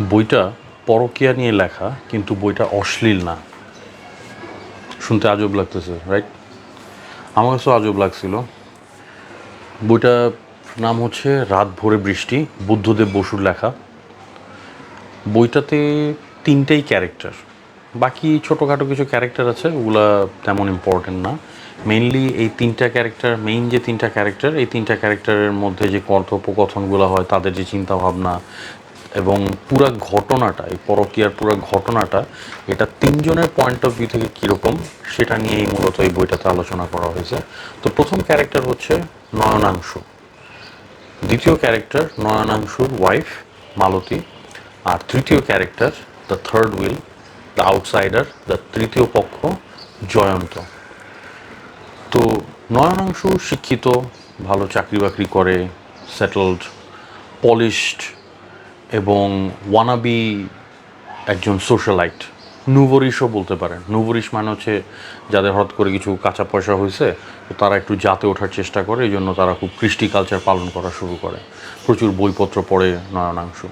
বইটা পরকিয়া নিয়ে লেখা, কিন্তু বইটা অশ্লীল না। শুনতে আজব লাগতেছে রাইট আমার কাছেও আজব লাগছিল। বইটা নাম হচ্ছে রাত ভোরে বৃষ্টি, বুদ্ধদেব বসুর লেখা। বইটাতে তিনটেই ক্যারেক্টার বাকি ছোটোখাটো কিছু ক্যারেক্টার আছে, ওগুলা তেমন ইম্পর্টেন্ট না। মেইনলি এই তিনটা ক্যারেক্টার মেইন যে তিনটা ক্যারেক্টার এই তিনটা ক্যারেক্টারের মধ্যে যে কথোপকথনগুলো হয়, তাদের যে চিন্তাভাবনা এবং পুরা ঘটনাটা, এই পরকীয়ার পুরো ঘটনাটা, এটা তিনজনের পয়েন্ট অফ ভিউ থেকে কীরকম, সেটা নিয়েই মূলত এই বইটাতে আলোচনা করা হয়েছে। তো প্রথম ক্যারেক্টার হচ্ছে নয়নাংশ। দ্বিতীয় ক্যারেক্টার নয়নাংশুর ওয়াইফ মালতী। আর তৃতীয় character the third wheel the outsider the তৃতীয় পক্ষ, জয়ন্ত। তো নয়নাংশু শিক্ষিত, ভালো চাকরি বাকরি করে সেটেলড পলিশড এবং ওয়ানাবি একজন সোশ্যালাইট নুবরিশও বলতে পারেন। নুবরিশ মানে হচ্ছে যাদের হঠাৎ করে কিছু কাঁচা পয়সা হয়েছে, তো তারা একটু জাতে ওঠার চেষ্টা করে, এই জন্য তারা খুব কৃষ্টি কালচার পালন করা শুরু করে। প্রচুর বইপত্র পড়ে নয়নাংশু।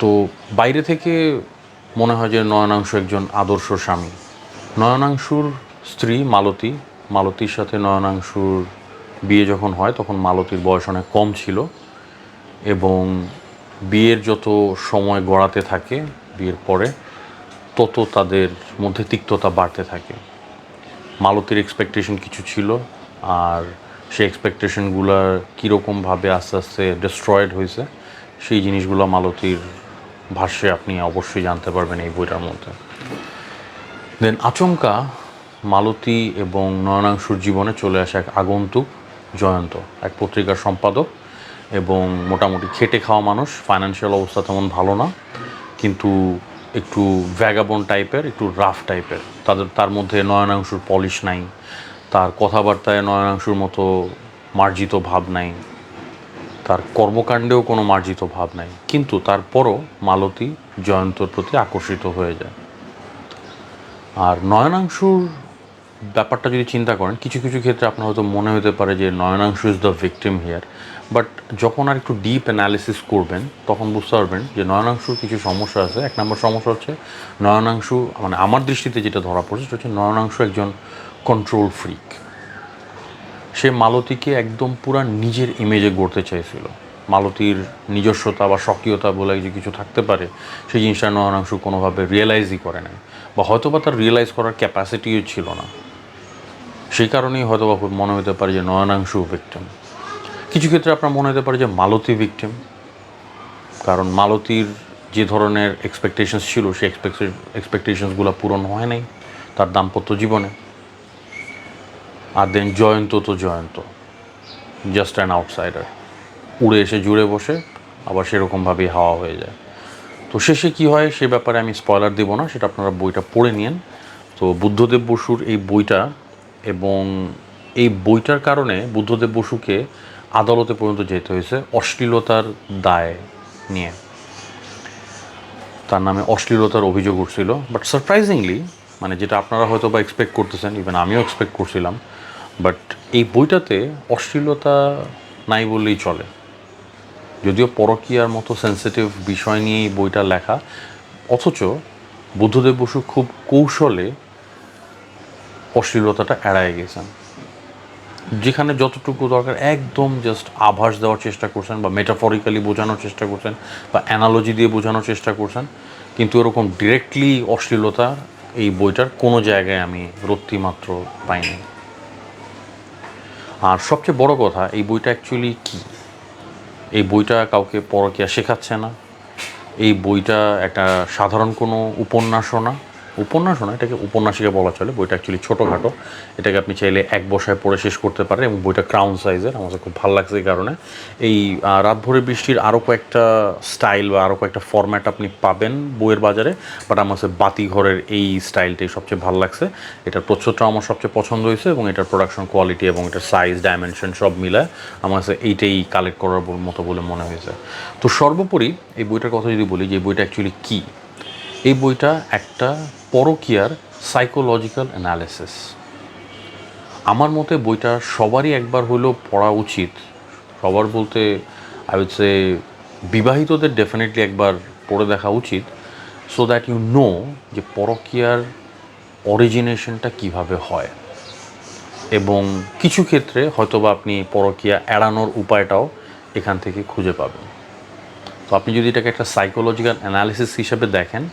তো বাইরে থেকে মনে হয় যে নয়নাংশ একজন আদর্শ স্বামী। নয়নাংশুর স্ত্রী মালতী। মালতীর সাথে নয়নাংশুর বিয়ে যখন হয়, তখন মালতীর বয়স অনেক কম ছিল। এবং বিয়ের যত সময় গড়াতে থাকে, বিয়ের পরে, তত তাদের মধ্যে তিক্ততা বাড়তে থাকে। মালতীর এক্সপেকটেশন কিছু ছিল, আর সেই এক্সপেকটেশনগুলোর কীরকমভাবে আস্তে আস্তে ডিস্ট্রয়েড হয়েছে, সেই জিনিসগুলো মালতীর ভাষ্যে আপনি অবশ্যই জানতে পারবেন এই বইটার মধ্যে। দেন আচমকা মালতী এবং নয়নাংশুর জীবনে চলে আসে এক আগন্তুক জয়ন্ত, এক পত্রিকার সম্পাদক। এবং মোটামুটি খেটে খাওয়া মানুষ ফাইন্যান্সিয়াল অবস্থা তেমন ভালো না, কিন্তু একটু ভ্যাগাবন টাইপের একটু রাফ টাইপের তাদের, তার মধ্যে নয়নাংশুর পলিশ নাই, তার কথাবার্তায় নয়নাংশুর মতো মার্জিত ভাব নাই, তার কর্মকাণ্ডেও কোনো মার্জিত ভাব নাই, কিন্তু তারপরও মালতী জয়ন্তর প্রতি আকর্ষিত হয়ে যায়। আর নয়নাংশুর ব্যাপারটা যদি চিন্তা করেন, কিছু কিছু ক্ষেত্রে আপনার হয়তো মনে হতে পারে যে Nayanangsha is the victim here but যখন আর একটু ডিপ অ্যানালিসিস করবেন, তখন বুঝতে পারবেন যে নয়নাংশুর কিছু সমস্যা আছে। এক নম্বর সমস্যা হচ্ছে নয়নাংশু মানে আমার দৃষ্টিতে যেটা ধরা পড়ছে, সেটা হচ্ছে নয়নাংশু একজন কন্ট্রোল ফ্রিক সে মালতীকে একদম পুরা নিজের ইমেজে গড়তে চাইছিল। মালতীর নিজস্বতা বা স্বকীয়তা বলে যে কিছু থাকতে পারে, সেই জিনিসটা নয়নাংশু কোনোভাবে রিয়েলাইজই করে নাই। বা হয়তো বা তার রিয়েলাইজ করার ক্যাপাসিটিও ছিল না। সেই কারণেই হয়তো বা মনে হতে পারে যে নয়নাংশু ভিকটিম কিছু ক্ষেত্রে আপনার মনে হতে পারে যে মালতি ভিকটিম কারণ মালতির যে ধরনের এক্সপেকটেশনস ছিল, সেই এক্সপেকটেশনসগুলো পূরণ হয় নাই তার দাম্পত্য জীবনে। আর দেন জয়ন্ত তো জয়ন্ত জাস্ট অ্যান আউটসাইডার উড়ে এসে জুড়ে বসে আবার সেরকমভাবেই হাওয়া হয়ে যায়। তো শেষে কী হয় সে ব্যাপারে আমি স্পয়লার দেবো না, সেটা আপনারা বইটা পড়ে নিন। তো বুদ্ধদেব বসুর এই বইটা এবং এই বইটার কারণে বুদ্ধদেব বসুকে আদালতে পর্যন্ত যেতে হয়েছে অশ্লীলতার দায় নিয়ে। তার নামে অশ্লীলতার অভিযোগ উঠছিল। বাট সারপ্রাইজিংলি মানে যেটা আপনারা হয়তো বা এক্সপেক্ট করতেছেন ইভেন আমিও এক্সপেক্ট করছিলাম বাট এই বইটাতে অশ্লীলতা নাই বললেই চলে। যদিও পরকীয়ার মতো সেন্সিটিভ বিষয় নিয়ে এই বইটা লেখা, অথচ বুদ্ধদেব বসু খুব কৌশলে অশ্লীলতাটা এড়ায় গেছেন। যেখানে যতটুকু দরকার, একদম জাস্ট আভাস দেওয়ার চেষ্টা করছেন বা মেটাফরিক্যালি বোঝানোর চেষ্টা করছেন বা অ্যানালজি দিয়ে বোঝানোর চেষ্টা করছেন। কিন্তু এরকম ডিরেক্টলি অশ্লীলতা এই বইটার কোনো জায়গায় আমি রত্তি মাত্র পাইনি। আর সবচেয়ে বড় কথা, এই বইটা অ্যাকচুয়ালি কী? এই বইটা কাউকে পরকিয়া শেখাচ্ছে না। এই বইটা একটা সাধারণ কোনো উপন্যাসও না। উপন্যাসও না এটাকে উপন্যাসিকা বলা চলে বইটা অ্যাকচুয়ালি ছোটোখাটো। এটাকে আপনি চাইলে এক বসায় পড়ে শেষ করতে পারেন এবং বইটা ক্রাউন সাইজের আমার খুব ভালো লাগছে এই কারণে। এই আহ, রাত ভোরে বৃষ্টির আরও কয়েকটা স্টাইল বা আরও কয়েকটা ফরম্যাট আপনি পাবেন বইয়ের বাজারে বাট আমার কাছে বাতিঘরের এই স্টাইলটাই সবচেয়ে ভালো লাগছে। এটার প্রচ্ছদটা আমার সবচেয়ে পছন্দ হয়েছে এবং এটার প্রোডাকশন কোয়ালিটি এবং এটার সাইজ ডাইমেনশন সব মিলায় আমার কাছে এইটাই কালেক্ট করার মতো বলে মনে হয়েছে। তো সর্বোপরি এই বইটার কথা যদি বলি যে বইটা অ্যাকচুয়ালি কী? এই বইটা একটা পরকিয়ার সাইকোলজিক্যাল অ্যানালিসিস আমার মতে বইটা সবারই একবার হলেও পড়া উচিত। সবার বলতে আই উড সে বিবাহিতদের ডেফিনেটলি একবার পড়ে দেখা উচিত সো দ্যাট ইউ নো যে পরকীয়ার অরিজিনেশনটা কীভাবে হয়। এবং কিছু ক্ষেত্রে হয়তোবা আপনি পরকীয়া এড়ানোর উপায়টাও এখান থেকে খুঁজে পাবেন। তো আপনি যদি এটাকে একটা সাইকোলজিক্যাল অ্যানালিসিস হিসেবে দেখেন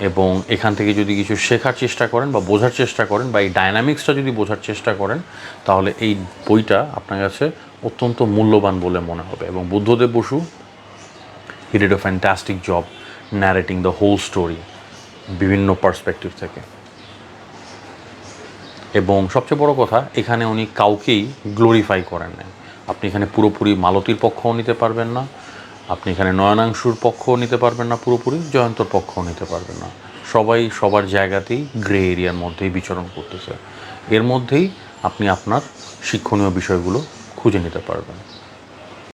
এবং এখান থেকে যদি কিছু শেখার চেষ্টা করেন বা বোঝার চেষ্টা করেন বা এই ডায়নামিক্সটা যদি বোঝার চেষ্টা করেন, তাহলে এই বইটা আপনার কাছে অত্যন্ত মূল্যবান বলে মনে হবে। এবং Buddhadeb Basu he did a fantastic job narrating the whole story বিভিন্ন পার্সপেক্টিভ থেকে। এবং সবচেয়ে বড় কথা, এখানে উনি কাউকেই গ্লোরিফাই করেন না আপনি এখানে পুরোপুরি মালতির পক্ষও নিতে পারবেন না আপনি এখানে নয়নাংশুর পক্ষও নিতে পারবেন না, পুরোপুরি জয়ন্তর পক্ষও নিতে পারবেন না। সবাই সবার জায়গাতেই গ্রে এরিয়ার মধ্যেই বিচরণ করতেছে। এর মধ্যেই আপনি আপনার শিক্ষণীয় বিষয়গুলো খুঁজে নিতে পারবেন।